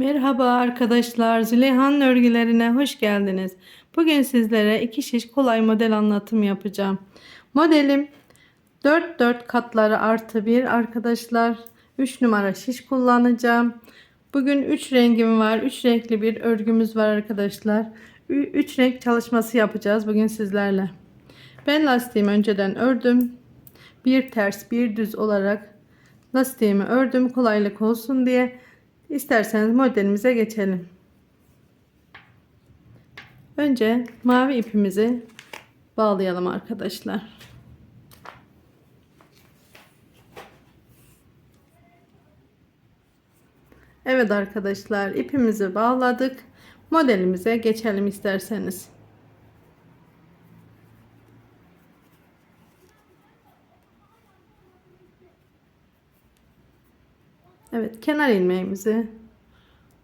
Merhaba arkadaşlar, Züleyha'nın örgülerine hoş geldiniz. Bugün sizlere iki şiş kolay model anlatım yapacağım. Modelim 4 4 katları artı 1 arkadaşlar. 3 numara şiş kullanacağım. Bugün 3 rengim var. 3 renkli bir örgümüz var arkadaşlar. 3 renk çalışması yapacağız bugün sizlerle. Ben lastiğimi önceden ördüm. Bir ters bir düz olarak lastiğimi ördüm kolaylık olsun diye. İsterseniz modelimize geçelim. Önce mavi ipimizi bağlayalım arkadaşlar. Evet arkadaşlar ipimizi bağladık. Modelimize geçelim isterseniz. Evet kenar ilmeğimizi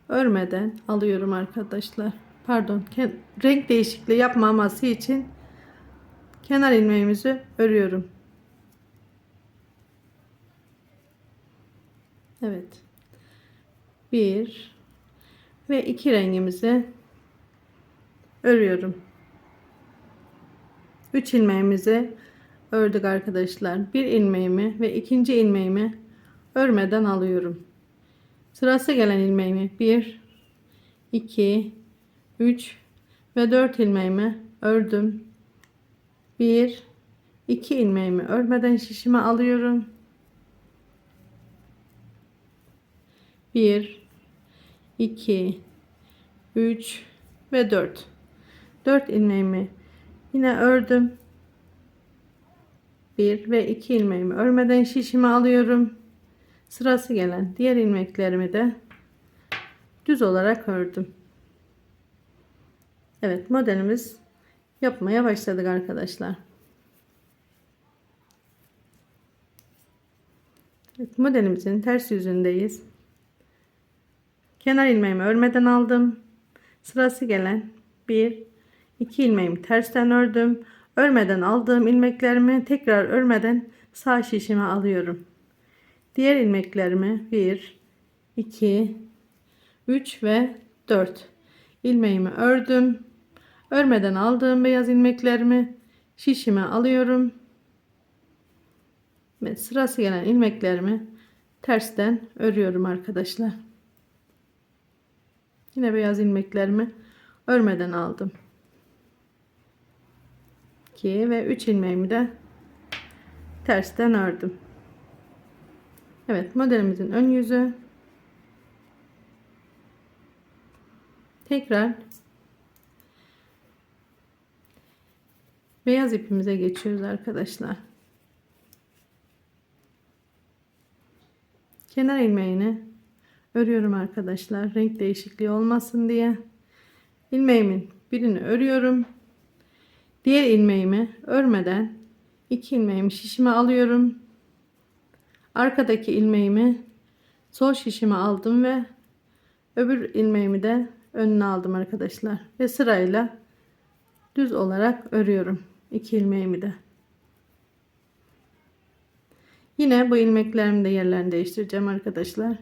örmeden alıyorum arkadaşlar. Pardon renk değişikliği yapmaması için kenar ilmeğimizi örüyorum. Evet. Bir ve iki rengimizi örüyorum. Üç ilmeğimizi ördük arkadaşlar. Bir ilmeğimi ve ikinci ilmeğimi örmeden alıyorum. Sırası gelen ilmeğimi 1 2 3 ve 4 ilmeğimi ördüm. 1 2 ilmeğimi örmeden şişime alıyorum. 1 2 3 ve 4 4 ilmeğimi yine ördüm. 1 ve 2 ilmeğimi örmeden şişime alıyorum. Sırası gelen diğer ilmeklerimi de düz olarak ördüm. Evet modelimiz yapmaya başladık arkadaşlar. Evet, modelimizin ters yüzündeyiz. Kenar ilmeğimi örmeden aldım. Sırası gelen 1 2 ilmeğimi tersten ördüm. Örmeden aldığım ilmeklerimi tekrar örmeden sağ şişime alıyorum. Diğer ilmeklerimi 1, 2, 3 ve 4 ilmeğimi ördüm. Örmeden aldığım beyaz ilmeklerimi şişime alıyorum. Ve sırası gelen ilmeklerimi tersten örüyorum arkadaşlar. Yine beyaz ilmeklerimi örmeden aldım. 2 ve 3 ilmeğimi de tersten ördüm. Evet modelimizin ön yüzü. Tekrar beyaz ipimize geçiyoruz arkadaşlar. Kenar ilmeğini örüyorum arkadaşlar. Renk değişikliği olmasın diye. ilmeğimin birini örüyorum. Diğer ilmeğimi örmeden iki ilmeğimi şişime alıyorum arkadaki ilmeğimi sol şişime aldım ve öbür ilmeğimi de önüne aldım arkadaşlar. Ve sırayla düz olarak örüyorum iki ilmeğimi de. Yine bu ilmeklerimi de yerlerini değiştireceğim arkadaşlar.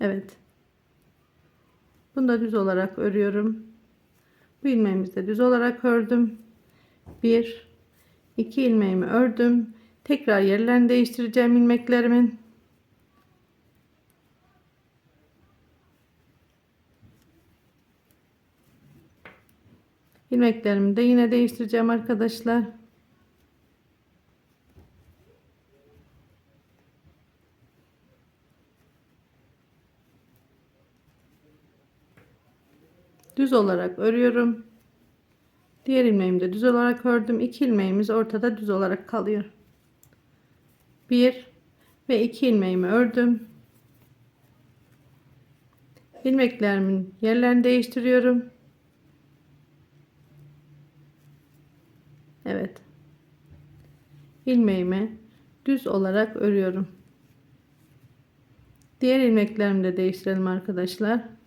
Evet bunu da düz olarak örüyorum. Bu ilmeğimizi de düz olarak ördüm. 1 2 ilmeğimi ördüm. Tekrar yerlerini değiştireceğim ilmeklerimin. ilmeklerimi de yine değiştireceğim arkadaşlar. Düz olarak örüyorum. Diğer ilmeğimi de düz olarak ördüm. İki ilmeğimiz ortada düz olarak kalıyor. Bir ve iki ilmeğimi ördüm. ilmeklerimin yerlerini değiştiriyorum. Evet. ilmeğimi düz olarak örüyorum. Diğer ilmeklerimi de değiştirelim arkadaşlar.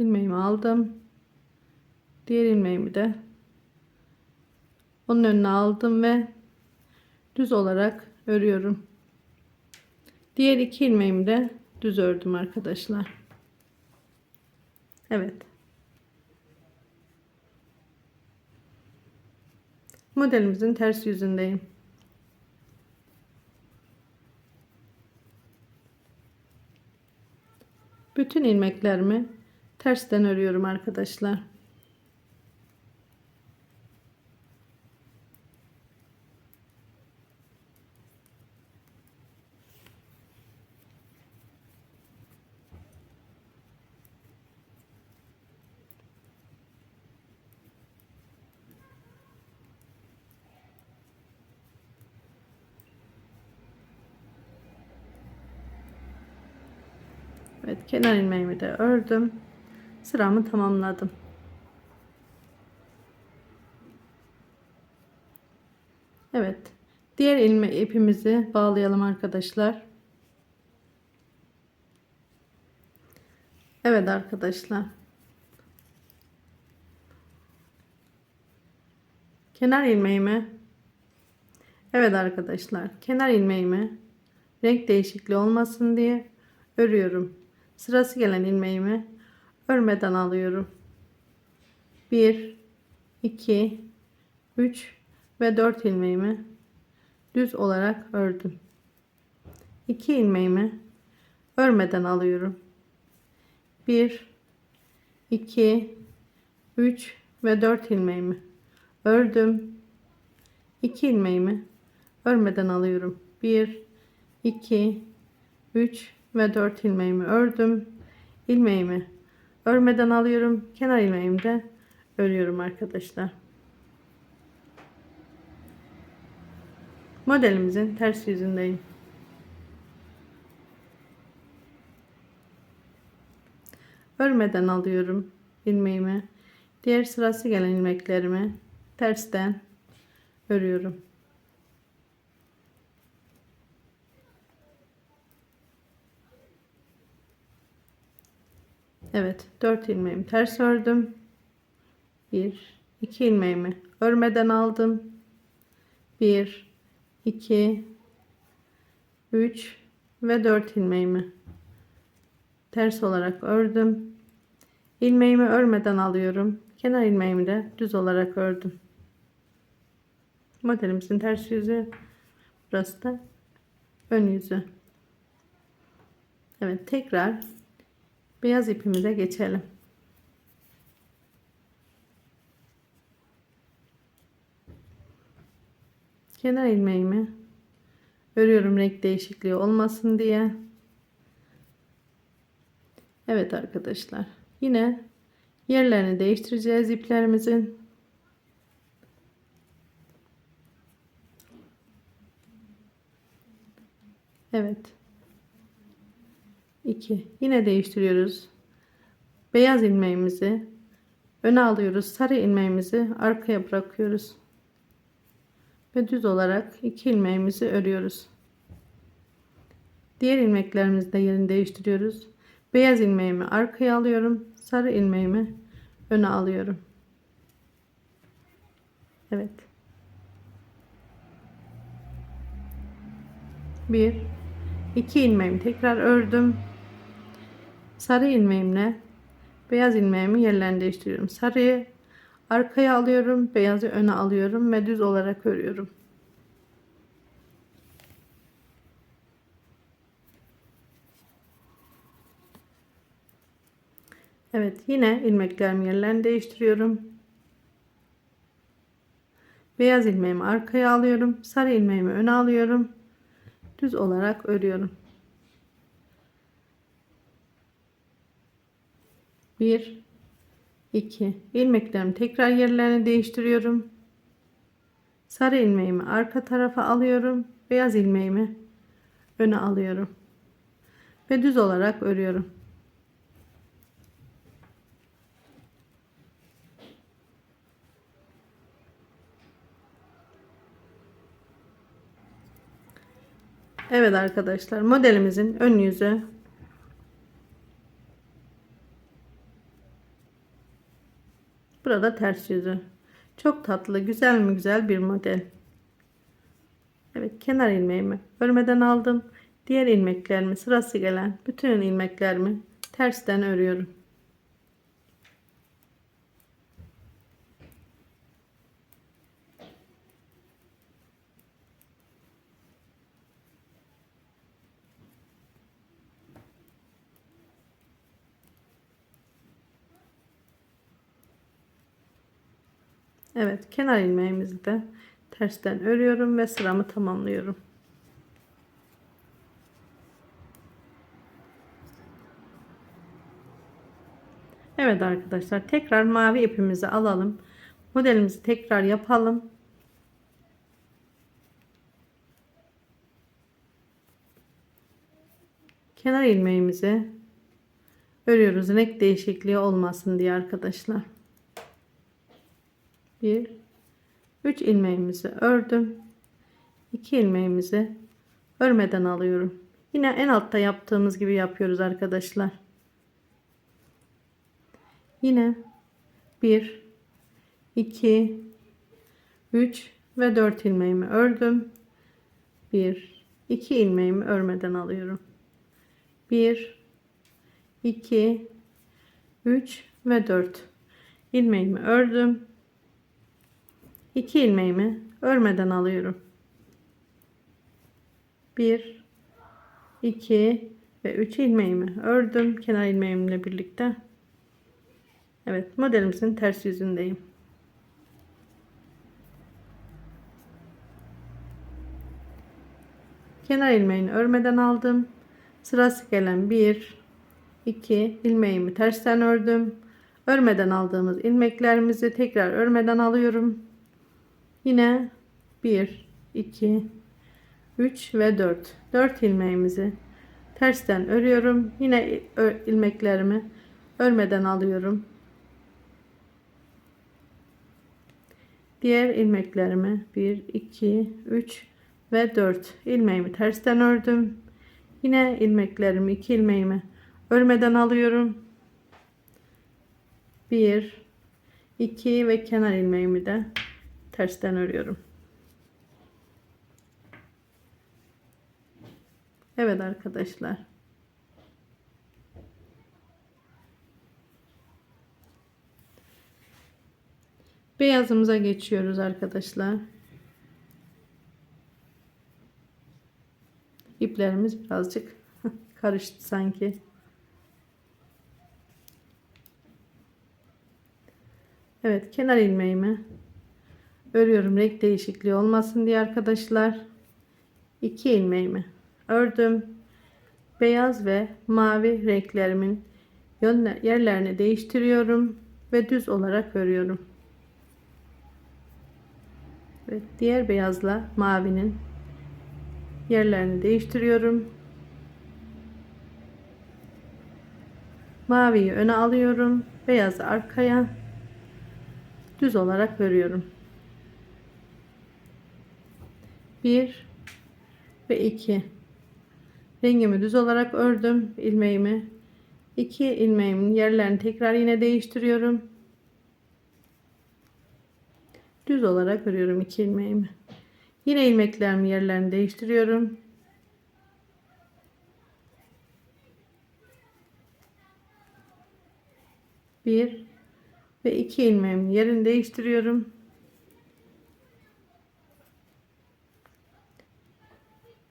İlmeğimi aldım. Diğer ilmeğimi de onun önüne aldım ve düz olarak örüyorum. Diğer iki ilmeğimi de düz ördüm arkadaşlar. Evet. Modelimizin ters yüzündeyim. Bütün ilmeklerimi tersten örüyorum arkadaşlar. Evet kenar ilmeğimi de ördüm. Sıramı tamamladım. Evet. Diğer ilme ipimizi bağlayalım arkadaşlar. Evet arkadaşlar. Kenar ilmeğimi Evet arkadaşlar. Kenar ilmeğimi renk değişikliği olmasın diye örüyorum. Sırası gelen ilmeğimi örmeden alıyorum. 1 2 3 ve 4 ilmeğimi düz olarak ördüm. 2 ilmeğimi örmeden alıyorum. 1 2 3 ve 4 ilmeğimi ördüm. 2 ilmeğimi örmeden alıyorum. 1 2 3 ve 4 ilmeğimi ördüm. ilmeğimi örmeden alıyorum. Kenar ilmeğimi de örüyorum arkadaşlar. Modelimizin ters yüzündeyim. Örmeden alıyorum ilmeğimi. Diğer sırası gelen ilmeklerimi tersten örüyorum. Evet 4 ilmeğimi ters ördüm. 1 2 ilmeğimi örmeden aldım. 1 2 3 ve 4 ilmeğimi ters olarak ördüm. Ilmeğimi örmeden alıyorum. Kenar ilmeğimi de düz olarak ördüm. Modelimizin ters yüzü burası da ön yüzü. Evet tekrar beyaz ipimize geçelim. Kenar ilmeğimi örüyorum renk değişikliği olmasın diye. Evet arkadaşlar. Yine yerlerini değiştireceğiz iplerimizin. Evet. 2 yine değiştiriyoruz. Beyaz ilmeğimizi öne alıyoruz. Sarı ilmeğimizi arkaya bırakıyoruz. Ve düz olarak iki ilmeğimizi örüyoruz. Diğer ilmeklerimizde yerini değiştiriyoruz. Beyaz ilmeğimi arkaya alıyorum. Sarı ilmeğimi öne alıyorum. Evet. Bir. İki ilmeğimi tekrar ördüm sarı ilmeğimle beyaz ilmeğimi yerlerini değiştiriyorum. Sarıyı arkaya alıyorum, beyazı öne alıyorum ve düz olarak örüyorum. Evet yine ilmeklerimi yerlerini değiştiriyorum. Beyaz ilmeğimi arkaya alıyorum. Sarı ilmeğimi öne alıyorum. Düz olarak örüyorum. 1 2 ilmeklerimi tekrar yerlerini değiştiriyorum. Sarı ilmeğimi arka tarafa alıyorum. Beyaz ilmeğimi öne alıyorum. Ve düz olarak örüyorum. Evet arkadaşlar modelimizin ön yüzü Burada ters yüzü. Çok tatlı, güzel mi güzel bir model. Evet, kenar ilmeğimi örmeden aldım. Diğer ilmeklerimi sırası gelen bütün ilmeklerimi tersten örüyorum. Evet, kenar ilmeğimizi de tersten örüyorum ve sıramı tamamlıyorum. Evet arkadaşlar tekrar mavi ipimizi alalım. Modelimizi tekrar yapalım. Kenar ilmeğimizi örüyoruz. Renk değişikliği olmasın diye arkadaşlar. 1 3 ilmeğimizi ördüm. 2 ilmeğimizi örmeden alıyorum. Yine en altta yaptığımız gibi yapıyoruz arkadaşlar. Yine 1 2 3 ve 4 ilmeğimi ördüm. 1 2 ilmeğimi örmeden alıyorum. 1 2 3 ve 4 ilmeğimi ördüm. 2 ilmeğimi örmeden alıyorum. 1 2 ve 3 ilmeğimi ördüm kenar ilmeğimle birlikte. Evet modelimizin ters yüzündeyim. Kenar ilmeğini örmeden aldım. Sırası gelen 1 2 ilmeğimi tersten ördüm. Örmeden aldığımız ilmeklerimizi tekrar örmeden alıyorum. Yine 1 2 3 ve 4 4 ilmeğimizi tersten örüyorum. Yine ilmeklerimi örmeden alıyorum. Diğer ilmeklerimi 1 2 3 ve 4 ilmeğimi tersten ördüm. Yine ilmeklerimi 2 ilmeğimi örmeden alıyorum. 1 2 ve kenar ilmeğimi de tersten örüyorum. Evet arkadaşlar. Beyazımıza geçiyoruz arkadaşlar. İplerimiz birazcık karıştı sanki. Evet kenar ilmeğimi örüyorum renk değişikliği olmasın diye arkadaşlar. 2 ilmeğimi ördüm. Beyaz ve mavi renklerimin yerlerini değiştiriyorum ve düz olarak örüyorum. Evet, diğer beyazla mavinin yerlerini değiştiriyorum. Maviyi öne alıyorum. Beyazı arkaya düz olarak örüyorum. 1 ve 2 rengimi düz olarak ördüm ilmeğimi. 2 ilmeğimin yerlerini tekrar yine değiştiriyorum. Düz olarak örüyorum 2 ilmeğimi. Yine ilmeklerimin yerlerini değiştiriyorum. Bir ve iki ilmeğimin yerini değiştiriyorum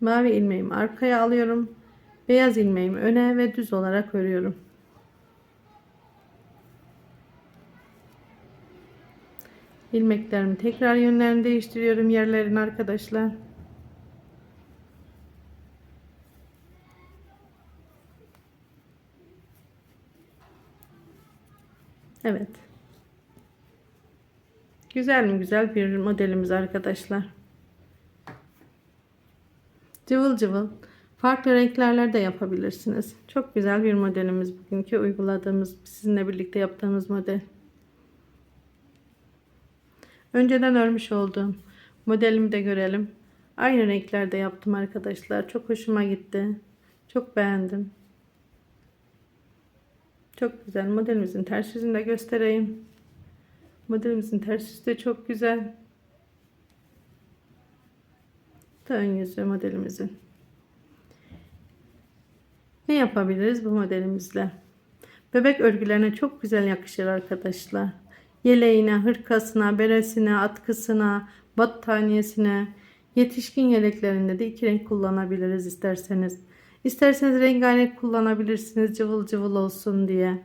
Mavi ilmeğimi arkaya alıyorum. Beyaz ilmeğimi öne ve düz olarak örüyorum. ilmeklerimi tekrar yönlerini değiştiriyorum yerlerini arkadaşlar. Evet. Güzel mi güzel bir modelimiz arkadaşlar. Cıvıl cıvıl farklı renklerle de yapabilirsiniz. Çok güzel bir modelimiz bugünkü uyguladığımız sizinle birlikte yaptığımız model. Önceden örmüş olduğum modelimi de görelim. Aynı renklerde yaptım arkadaşlar. Çok hoşuma gitti. Çok beğendim. Çok güzel modelimizin ters yüzünü de göstereyim. Modelimizin ters yüzü de çok güzel. Da ön yüzü modelimizin. Ne yapabiliriz bu modelimizle? Bebek örgülerine çok güzel yakışır arkadaşlar. Yeleğine, hırkasına, beresine, atkısına, battaniyesine, yetişkin yeleklerinde de iki renk kullanabiliriz isterseniz. İsterseniz rengarenk kullanabilirsiniz cıvıl cıvıl olsun diye.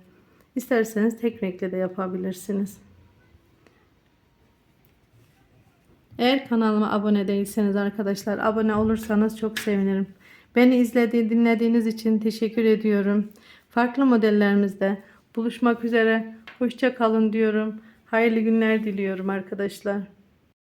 İsterseniz tek renkle de yapabilirsiniz. Eğer kanalıma abone değilseniz arkadaşlar abone olursanız çok sevinirim. Beni izlediği, dinlediğiniz için teşekkür ediyorum. Farklı modellerimizde buluşmak üzere. Hoşça kalın diyorum. Hayırlı günler diliyorum arkadaşlar.